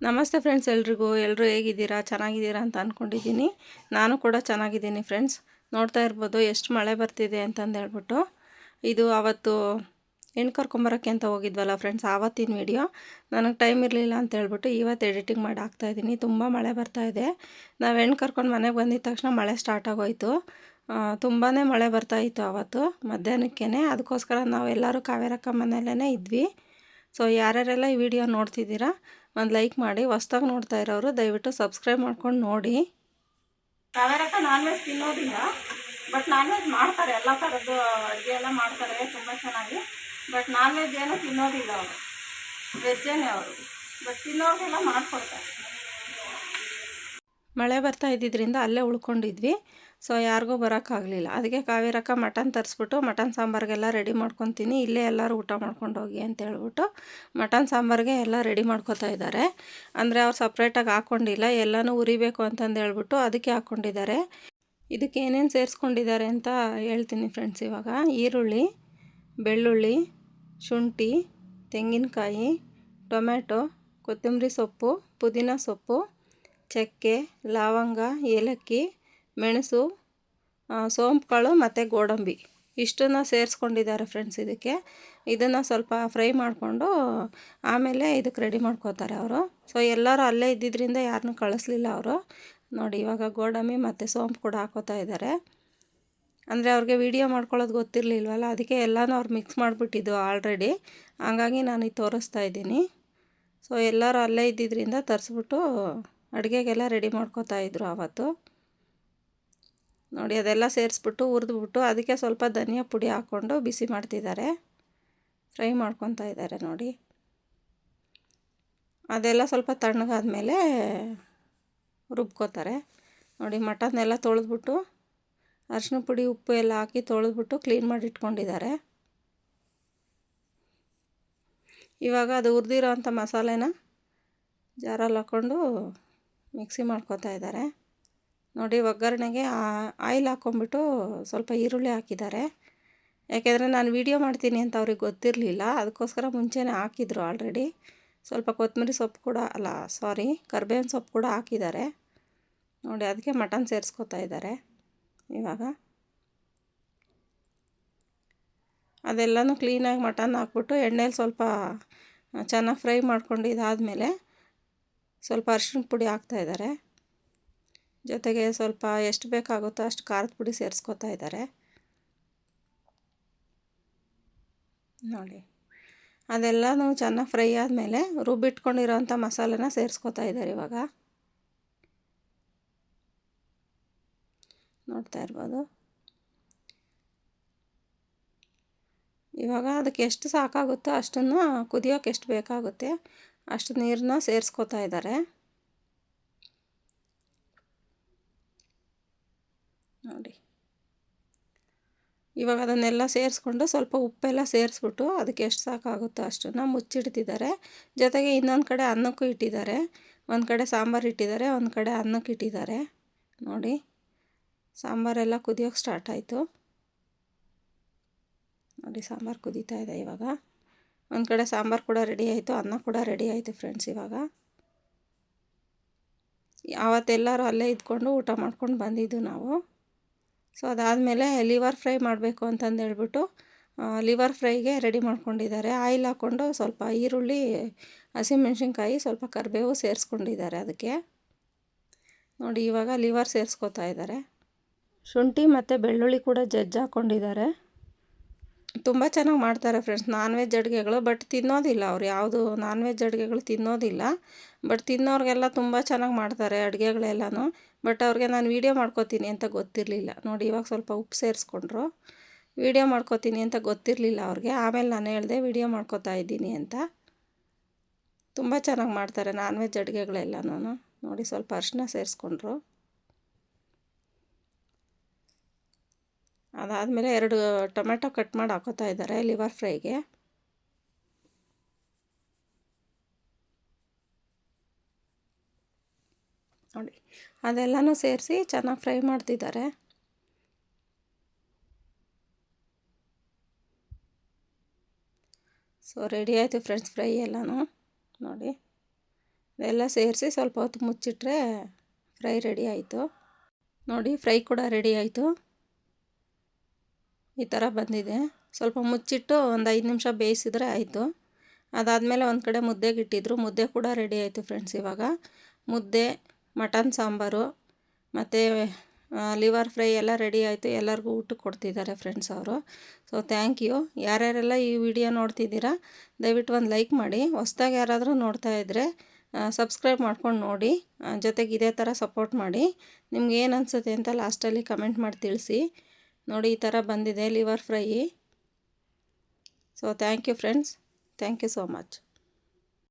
ನಮಸ್ತೆ ಫ್ರೆಂಡ್ಸ್, ಎಲ್ರಿಗೂ. ಎಲ್ಲರೂ ಹೇಗಿದ್ದೀರಾ? ಚೆನ್ನಾಗಿದ್ದೀರಾ ಅಂತ ಅಂದ್ಕೊಂಡಿದ್ದೀನಿ ನಾನು ಕೂಡ ಚೆನ್ನಾಗಿದ್ದೀನಿ ಫ್ರೆಂಡ್ಸ್. ನೋಡ್ತಾ ಇರ್ಬೋದು ಎಷ್ಟು ಮಳೆ ಬರ್ತಿದೆ ಅಂತಂದು ಹೇಳ್ಬಿಟ್ಟು. ಇದು ಅವತ್ತು ಹೆಣ್ಣು ಕರ್ಕೊಂಬರೋಕ್ಕೆ ಅಂತ ಹೋಗಿದ್ವಲ್ಲ ಫ್ರೆಂಡ್ಸ್, ಆವತ್ತಿನ ವಿಡಿಯೋ. ನನಗೆ ಟೈಮ್ ಇರಲಿಲ್ಲ ಅಂತ ಹೇಳ್ಬಿಟ್ಟು ಇವತ್ತು ಎಡಿಟಿಂಗ್ ಮಾಡಿ ಹಾಕ್ತಾಯಿದ್ದೀನಿ ತುಂಬ ಮಳೆ ಬರ್ತಾಯಿದೆ ನಾವು ಹೆಣ್ಣು ಕರ್ಕೊಂಡು ಮನೆಗೆ ಬಂದಿದ ತಕ್ಷಣ ಮಳೆ ಸ್ಟಾರ್ಟ್ ಆಗೋಯಿತು. ತುಂಬಾ ಮಳೆ ಬರ್ತಾಯಿತ್ತು ಆವತ್ತು ಮಧ್ಯಾಹ್ನಕ್ಕೇ ಅದಕ್ಕೋಸ್ಕರ ನಾವು ಎಲ್ಲರೂ ಕಾವೇರಕ್ಕ ಮನೆಯಲ್ಲೇ ಇದ್ವಿ. ಸೊ, ಯಾರ್ಯಾರೆಲ್ಲ ಈ ವಿಡಿಯೋ ನೋಡ್ತಿದ್ದೀರಾ ಒಂದು ಲೈಕ್ ಮಾಡಿ, ಹೊಸ್ದಾಗಿ ನೋಡ್ತಾ ಇರೋರು ದಯವಿಟ್ಟು ಸಬ್ಸ್ಕ್ರೈಬ್ ಮಾಡ್ಕೊಂಡು ನೋಡಿ. ಸಾಧಾರಣ ನಾನ್ ವೆಜ್ ತಿನ್ನೋದಿಲ್ಲ ಬಟ್ ನಾನ್ ವೆಜ್ ಮಾಡ್ತಾರೆ, ಎಲ್ಲ ಥರದ್ದು ಅಡುಗೆ ಎಲ್ಲ ಮಾಡ್ತಾರೆ, ತುಂಬ ಚೆನ್ನಾಗಿ. ಬಟ್ ನಾನ್ ವೆಜ್ ಏನೂ ತಿನ್ನೋದಿಲ್ಲ ಅವರು. ವೆಜ್ಜೇನೆ ಅವರು. ಬಟ್ ತಿನ್ನೋರಿಗೆಲ್ಲ ಮಾಡಿಕೊಡ್ತಾರೆ. ಮಳೆ ಬರ್ತಾ ಇದ್ದಿದ್ದರಿಂದ ಅಲ್ಲೇ ಉಳ್ಕೊಂಡಿದ್ವಿ. ಸೊ ಯಾರಿಗೂ ಬರೋಕ್ಕಾಗಲಿಲ್ಲ ಅದಕ್ಕೆ ಕಾವೇರಕ್ಕ ಮಟನ್ ತರಿಸ್ಬಿಟ್ಟು ಮಟನ್ ಸಾಂಬಾರಿಗೆಲ್ಲ ರೆಡಿ ಮಾಡ್ಕೊತೀನಿ. ಇಲ್ಲೇ ಎಲ್ಲರೂ ಊಟ ಮಾಡ್ಕೊಂಡು ಹೋಗಿ ಅಂತ ಹೇಳ್ಬಿಟ್ಟು ಮಟನ್ ಸಾಂಬಾರಿಗೆ ಎಲ್ಲ ರೆಡಿ ಮಾಡ್ಕೋತಾ ಇದ್ದಾರೆ. ಅಂದರೆ ಅವ್ರು ಸಪ್ರೇಟಾಗಿ ಹಾಕ್ಕೊಂಡಿಲ್ಲ ಎಲ್ಲನೂ ಉರಿಬೇಕು ಅಂತಂದು ಹೇಳ್ಬಿಟ್ಟು ಅದಕ್ಕೆ ಹಾಕ್ಕೊಂಡಿದ್ದಾರೆ ಇದಕ್ಕೆ ಏನೇನು ಸೇರಿಸ್ಕೊಂಡಿದ್ದಾರೆ ಅಂತ ಹೇಳ್ತೀನಿ ಫ್ರೆಂಡ್ಸ್ ಇವಾಗ. ಈರುಳ್ಳಿ, ಬೆಳ್ಳುಳ್ಳಿ, ಶುಂಠಿ, ತೆಂಗಿನಕಾಯಿ, ಟೊಮ್ಯಾಟೊ, ಕೊತ್ತಂಬರಿ ಸೊಪ್ಪು, ಪುದೀನ ಸೊಪ್ಪು ಚಕ್ಕೆ, ಲವಂಗ, ಏಲಕ್ಕಿ, ಮೆಣಸು ಸೋಂಪುಗಳು ಮತ್ತು ಗೋಡಂಬಿ. ಇಷ್ಟನ್ನು ಸೇರಿಸ್ಕೊಂಡಿದ್ದಾರೆ ಫ್ರೆಂಡ್ಸ್ ಇದಕ್ಕೆ. ಇದನ್ನು ಸ್ವಲ್ಪ ಫ್ರೈ ಮಾಡಿಕೊಂಡು ಆಮೇಲೆ ಇದಕ್ಕೆ ರೆಡಿ ಮಾಡ್ಕೋತಾರೆ ಅವರು. ಸೊ ಎಲ್ಲರೂ ಅಲ್ಲೇ ಇದ್ದಿದ್ದರಿಂದ ಯಾರನ್ನು ಕಳಿಸ್ಲಿಲ್ಲ ಅವರು. ನೋಡಿ, ಇವಾಗ ಗೋಡಂಬಿ ಮತ್ತು ಸೋಂಪು ಕೂಡ ಹಾಕೋತಾ ಇದ್ದಾರೆ. ಅಂದರೆ ಅವ್ರಿಗೆ ವೀಡಿಯೋ ಮಾಡ್ಕೊಳ್ಳೋದು ಗೊತ್ತಿರಲಿಲ್ವಲ್ಲ? ಅದಕ್ಕೆ ಎಲ್ಲನೂ ಅವ್ರು ಮಿಕ್ಸ್ ಮಾಡಿಬಿಟ್ಟಿದ್ದು ಆಲ್ರೆಡಿ ಹಂಗಾಗಿ ನಾನು ಇದು ತೋರಿಸ್ತಾ ಇದ್ದೀನಿ. ಸೊ ಎಲ್ಲರೂ ಅಲ್ಲೇ ಇದ್ದಿದ್ದರಿಂದ ತರಿಸ್ಬಿಟ್ಟು ಅಡುಗೆಗೆಲ್ಲ ರೆಡಿ ಮಾಡ್ಕೋತಾ ಇದ್ರು ಆವತ್ತು. ನೋಡಿ, ಅದೆಲ್ಲ ಸೇರಿಸ್ಬಿಟ್ಟು ಹುರಿದ್ಬಿಟ್ಟು ಅದಕ್ಕೆ ಸ್ವಲ್ಪ ಧನಿಯಾ ಪುಡಿ ಹಾಕ್ಕೊಂಡು ಬಿಸಿ ಮಾಡ್ತಿದ್ದಾರೆ. ಫ್ರೈ ಮಾಡ್ಕೊತಾ ಇದ್ದಾರೆ ನೋಡಿ. ಅದೆಲ್ಲ ಸ್ವಲ್ಪ ತಣ್ಣಗಾದ್ಮೇಲೆ ರುಬ್ಕೋತಾರೆ. ನೋಡಿ, ಮಟನ್ನೆಲ್ಲ ತೊಳೆದ್ಬಿಟ್ಟು ಅರಿಶಿನ ಪುಡಿ, ಉಪ್ಪು ಎಲ್ಲ ಹಾಕಿ ತೊಳೆದ್ಬಿಟ್ಟು ಕ್ಲೀನ್ ಮಾಡಿ ಇಟ್ಕೊಂಡಿದ್ದಾರೆ ಇವಾಗ ಅದು ಹುರಿದಿರೋ ಅಂಥ ಮಸಾಲೆನ ಜಾರಲ್ಲಿ ಹಾಕ್ಕೊಂಡು ಮಿಕ್ಸಿ ಮಾಡ್ಕೊತಾ ಇದ್ದಾರೆ. ನೋಡಿ, ಒಗ್ಗರಣೆಗೆ ಆಯಿಲ್ ಹಾಕ್ಕೊಂಬಿಟ್ಟು ಸ್ವಲ್ಪ ಈರುಳ್ಳಿ ಹಾಕಿದ್ದಾರೆ. ಯಾಕೆಂದರೆ ನಾನು ವೀಡಿಯೋ ಮಾಡ್ತೀನಿ ಅಂತ ಅವ್ರಿಗೆ ಗೊತ್ತಿರಲಿಲ್ಲ. ಅದಕ್ಕೋಸ್ಕರ ಮುಂಚೆನೇ ಹಾಕಿದ್ರು ಆಲ್ರೆಡಿ. ಸ್ವಲ್ಪ ಕೊತ್ತಂಬರಿ ಸೊಪ್ಪು ಕೂಡ, ಅಲ್ಲ, ಸಾರಿ, ಕರ್ಬೇವಿನ ಸೊಪ್ಪು ಕೂಡ ಹಾಕಿದ್ದಾರೆ. ನೋಡಿ, ಅದಕ್ಕೆ ಮಟನ್ ಸೇರಿಸ್ಕೊತಾ ಇದ್ದಾರೆ ಇವಾಗ. ಅದೆಲ್ಲನೂ ಕ್ಲೀನಾಗಿ ಮಟನ್ ಹಾಕ್ಬಿಟ್ಟು ಎಣ್ಣೆಲಿ ಸ್ವಲ್ಪ ಚೆನ್ನಾಗಿ ಫ್ರೈ ಮಾಡ್ಕೊಂಡು ಇದಾದಮೇಲೆ ಸ್ವಲ್ಪ ಅರಿಶಿನ ಪುಡಿ ಹಾಕ್ತಾ ಇದ್ದಾರೆ. ಜೊತೆಗೆ ಸ್ವಲ್ಪ ಎಷ್ಟು ಬೇಕಾಗುತ್ತೋ ಅಷ್ಟು ಖಾರದ ಪುಡಿ ಸೇರಿಸ್ಕೋತಾ ಇದ್ದಾರೆ. ನೋಡಿ. ಅದೆಲ್ಲನೂ ಚೆನ್ನಾಗಿ ಫ್ರೈ ಆದಮೇಲೆ ರುಬ್ಬಿಟ್ಕೊಂಡಿರೋಂಥ ಮಸಾಲೆನ ಸೇರಿಸ್ಕೋತಾ ಇದ್ದಾರೆ ಇವಾಗ. ನೋಡ್ತಾ ಇರ್ಬೋದು. ಇವಾಗ ಅದಕ್ಕೆ ಎಷ್ಟು ಸಾಕಾಗುತ್ತೋ ಅಷ್ಟನ್ನು ಕುದಿಯೋಕೆ ಎಷ್ಟು ಬೇಕಾಗುತ್ತೆ. ಅಷ್ಟು ನೀರನ್ನ ಸೇರಿಸ್ಕೊತಾ ಇದ್ದಾರೆ ನೋಡಿ. ಇವಾಗ ಅದನ್ನೆಲ್ಲ ಸೇರಿಸ್ಕೊಂಡು ಸ್ವಲ್ಪ ಉಪ್ಪೆಲ್ಲ ಸೇರಿಸ್ಬಿಟ್ಟು ಅದಕ್ಕೆ ಎಷ್ಟು ಸಾಕಾಗುತ್ತೋ ಅಷ್ಟನ್ನು ಮುಚ್ಚಿಡ್ತಿದ್ದಾರೆ. ಜೊತೆಗೆ ಇನ್ನೊಂದು ಕಡೆ ಅನ್ನಕ್ಕೂ ಇಟ್ಟಿದ್ದಾರೆ. ಒಂದು ಕಡೆ ಸಾಂಬಾರು ಇಟ್ಟಿದ್ದಾರೆ, ಒಂದು ಕಡೆ ಅನ್ನಕ್ಕೆ ಇಟ್ಟಿದ್ದಾರೆ. ನೋಡಿ. ಸಾಂಬಾರೆಲ್ಲ ಕುದಿಯೋಕೆ ಸ್ಟಾರ್ಟ್ ಆಯಿತು. ನೋಡಿ, ಸಾಂಬಾರು ಕುದೀತಾ ಇದೆ ಇವಾಗ. ಒಂದು ಕಡೆ ಸಾಂಬಾರು ಕೂಡ ರೆಡಿ ಆಯಿತು, ಅನ್ನ ಕೂಡ ರೆಡಿ ಆಯಿತು ಫ್ರೆಂಡ್ಸ್ ಇವಾಗ. ಆವತ್ತೆಲ್ಲರೂ ಅಲ್ಲೇ ಇದ್ಕೊಂಡು ಊಟ ಮಾಡ್ಕೊಂಡು ಬಂದಿದ್ದು ನಾವು. ಸೊ ಅದಾದಮೇಲೆ ಲಿವರ್ ಫ್ರೈ ಮಾಡಬೇಕು ಅಂತಂದು ಹೇಳ್ಬಿಟ್ಟು ಲಿವರ್ ಫ್ರೈಗೆ ರೆಡಿ ಮಾಡ್ಕೊಂಡಿದ್ದಾರೆ. ಆಯಿಲ್ ಹಾಕ್ಕೊಂಡು ಸ್ವಲ್ಪ ಈರುಳ್ಳಿ ಹಸಿಮೆಣ್ಸಿನ್ಕಾಯಿ ಸ್ವಲ್ಪ ಕರಿಬೇವು ಸೇರಿಸ್ಕೊಂಡಿದ್ದಾರೆ ಅದಕ್ಕೆ. ನೋಡಿ, ಇವಾಗ ಲಿವರ್ ಸೇರಿಸ್ಕೊತಾ ಇದ್ದಾರೆ. ಶುಂಠಿ ಮತ್ತು ಬೆಳ್ಳುಳ್ಳಿ ಕೂಡ ಜಜ್ಜಿ ಹಾಕ್ಕೊಂಡಿದ್ದಾರೆ ತುಂಬ ಚೆನ್ನಾಗಿ ಮಾಡ್ತಾರೆ ಫ್ರೆಂಡ್ಸ್ ನಾನ್ ವೆಜ್ ಅಡುಗೆಗಳು ಬಟ್ ತಿನ್ನೋದಿಲ್ಲ ಅವ್ರು ಯಾವುದು ನಾನ್ ವೆಜ್ ಅಡುಗೆಗಳು ತಿನ್ನೋದಿಲ್ಲ. ಬಟ್ ತಿನ್ನೋರಿಗೆಲ್ಲ ತುಂಬ ಚೆನ್ನಾಗಿ ಮಾಡ್ತಾರೆ ಅಡುಗೆಗಳೆಲ್ಲನೂ. ಬಟ್ ಅವ್ರಿಗೆ ನಾನು ವೀಡಿಯೋ ಮಾಡ್ಕೋತೀನಿ ಅಂತ ಗೊತ್ತಿರಲಿಲ್ಲ. ನೋಡಿ, ಇವಾಗ ಸ್ವಲ್ಪ ಉಪ್ಪು ಸೇರಿಸ್ಕೊಂಡ್ರು. ವೀಡಿಯೋ ಮಾಡ್ಕೋತೀನಿ ಅಂತ ಗೊತ್ತಿರಲಿಲ್ಲ ಅವ್ರಿಗೆ. ಆಮೇಲೆ ನಾನು ಹೇಳಿದೆ ವೀಡಿಯೋ ಮಾಡ್ಕೋತಾ ಇದ್ದೀನಿ ಅಂತ. ತುಂಬ ಚೆನ್ನಾಗಿ ಮಾಡ್ತಾರೆ ನಾನ್ ವೆಜ್ ಅಡುಗೆಗಳೆಲ್ಲನೂ ನೋಡಿ, ಸ್ವಲ್ಪ ಅರಿಶಿನ ಸೇರಿಸ್ಕೊಂಡ್ರು. ಅದಾದಮೇಲೆ ಎರಡು ಟೊಮೆಟೊ ಕಟ್ ಮಾಡಿ ಹಾಕೋತಾ ಇದ್ದಾರೆ ಲಿವರ್ ಫ್ರೈಗೆ. ನೋಡಿ, ಅದೆಲ್ಲನೂ ಸೇರಿಸಿ ಚೆನ್ನಾಗಿ ಫ್ರೈ ಮಾಡ್ತಿದ್ದಾರೆ. ಸೊ, ರೆಡಿ ಆಯಿತು ಫ್ರೆಂಡ್ಸ್ ಫ್ರೈ ಎಲ್ಲನೂ. ನೋಡಿ ಎಲ್ಲ ಸೇರಿಸಿ ಸ್ವಲ್ಪ ಹೊತ್ತು ಮುಚ್ಚಿಟ್ರೆ ಫ್ರೈ ರೆಡಿ ಆಯಿತು. ನೋಡಿ, ಫ್ರೈ ಕೂಡ ರೆಡಿ ಆಯಿತು. ಈ ಥರ ಬಂದಿದೆ. ಸ್ವಲ್ಪ ಮುಚ್ಚಿಟ್ಟು ಒಂದು ಐದು ನಿಮಿಷ ಬೇಯಿಸಿದರೆ ಆಯಿತು. ಅದಾದಮೇಲೆ ಒಂದು ಕಡೆ ಮುದ್ದೆಗೆ ಇಟ್ಟಿದ್ರು. ಮುದ್ದೆ ಕೂಡ ರೆಡಿ ಆಯಿತು ಫ್ರೆಂಡ್ಸ್ ಇವಾಗ. ಮುದ್ದೆ ಮಟನ್ ಸಾಂಬಾರು ಮತ್ತು ಲಿವರ್ ಫ್ರೈ ಎಲ್ಲ ರೆಡಿ ಆಯಿತು. ಎಲ್ಲರಿಗೂ ಊಟಕ್ಕೆ ಕೊಡ್ತಿದ್ದಾರೆ ಫ್ರೆಂಡ್ಸ್ ಅವರು. ಸೊ ಥ್ಯಾಂಕ್ ಯು ಯಾರ್ಯಾರೆಲ್ಲ ಈ ವಿಡಿಯೋ ನೋಡ್ತಿದ್ದೀರಾ, ದಯವಿಟ್ಟು ಒಂದು ಲೈಕ್ ಮಾಡಿ. ಹೊಸ್ದಾಗಿ ಯಾರಾದರೂ ನೋಡ್ತಾ ಇದ್ದರೆ ಸಬ್ಸ್ಕ್ರೈಬ್ ಮಾಡ್ಕೊಂಡು ನೋಡಿ. ಜೊತೆಗೆ ಇದೇ ಥರ ಸಪೋರ್ಟ್ ಮಾಡಿ. ನಿಮ್ಗೆ ಏನು ಅನಿಸುತ್ತೆ ಅಂತ ಲಾಸ್ಟಲ್ಲಿ ಕಮೆಂಟ್ ಮಾಡಿ ತಿಳಿಸಿ. ನೋಡಿ ಈ ಥರ ಬಂದಿದೆ liver fry. So thank you friends thank you so much